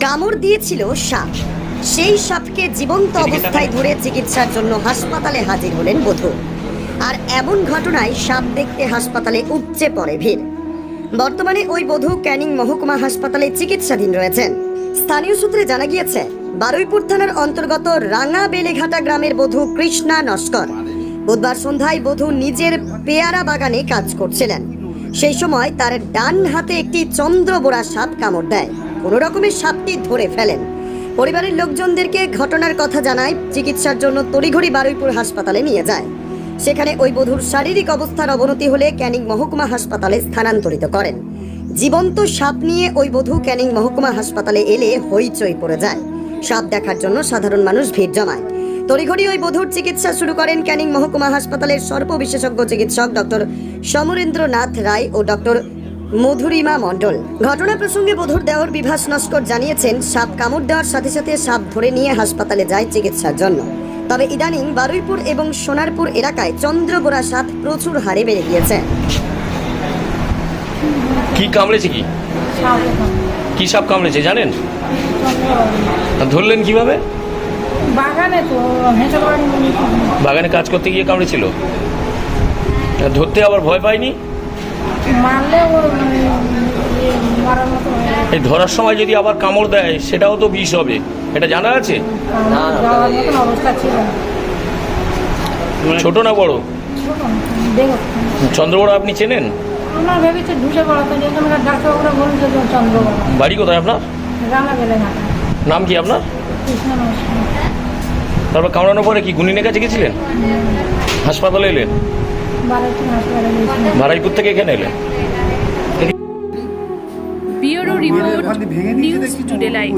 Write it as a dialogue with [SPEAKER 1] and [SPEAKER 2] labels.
[SPEAKER 1] কামড় দিয়েছিল সাপ। সেই সাপকে জীবন্ত অবস্থায় ধরে চিকিৎসার জন্য হাসপাতালে হাজির হলেন বধূ। আর এমন ঘটনায় সাপ দেখতে হাসপাতালে উপচে পড়ে ভিড়। বর্তমানে ওই বধূ ক্যানিং মহকুমা হাসপাতালে চিকিৎসাধীন রয়েছেন। স্থানীয় সূত্রে জানা গিয়েছে বারুইপুর থানার অন্তর্গত রাঙা বেলেঘাটা গ্রামের বধূ কৃষ্ণা নস্কর। বুধবার সন্ধ্যায় বধূ নিজের পেয়ারা বাগানে কাজ করছিলেন। সেই সময় তার ডান হাতে একটি চন্দ্রবোড়া সাপ কামড় দেয়। কোনো রকমের সাপটি ধরে ফেলেন। পরিবারের লোকজনদেরকে ঘটনার কথা জানায়, চিকিৎসার জন্য তড়িঘড়ি বারুইপুর হাসপাতালে নিয়ে যায়। সেখানে ওই বধূর শারীরিক অবস্থার অবনতি হলে ক্যানিং মহকুমা হাসপাতালে স্থানান্তরিত করেন। জীবন্ত সাপ নিয়ে ওই বধূ ক্যানিং মহকুমা হাসপাতালে এলে হইচই পড়ে যায়। সাপ দেখার জন্য সাধারণ মানুষ ভিড় জমায়। তড়িঘড়ি ওই বধূর চিকিৎসা শুরু করেন ক্যানিং মহকুমা হাসপাতালের সর্ব বিশেষজ্ঞ চিকিৎসক ডক্টর সমরেন্দ্রনাথ রায় ও ডক্টর মধুরিমা মণ্ডল। ঘটনা প্রসঙ্গে বধুর দেওর বিভাস নস্কর জানিয়েছেন সাপ কামড় দেওয়ার সাথে সাথে সাপ ধরে নিয়ে হাসপাতালে যায় চিকিৎসার জন্য। তবে ইদানিং বারুইপুর এবং সোনারপুর এলাকায় চন্দ্রবোরা সাপ প্রচুর হারে বেড়ে গিয়েছে।
[SPEAKER 2] কি কামড়েছে কি? কি সাপ কামড়েছে জানেন? ধরলেন কীভাবে?
[SPEAKER 3] বাগানে তো
[SPEAKER 2] বাগানে। কাজ করতে গিয়ে কামড়েছিল। ধরতে আবার ভয় পায়নি? এই ধরার সময় যদি আবার কামড় দেয় সেটাও তো বিষ হবে। এটা জানা আছে?
[SPEAKER 3] আমার যাওয়ার মতন অবস্থা ছিল না।
[SPEAKER 2] ছোট না বড়? চন্দ্রবড় আপনি চেনেন? বাড়ি কোথায় আপনার? নাম কি আপনার? তারপর কামড়ানোর পরে কি গুনিনের কাছে গেছিলেন? হাসপাতালে এলেন? বারাইপুর থেকে এখানে এলেন
[SPEAKER 4] bureau report news today live.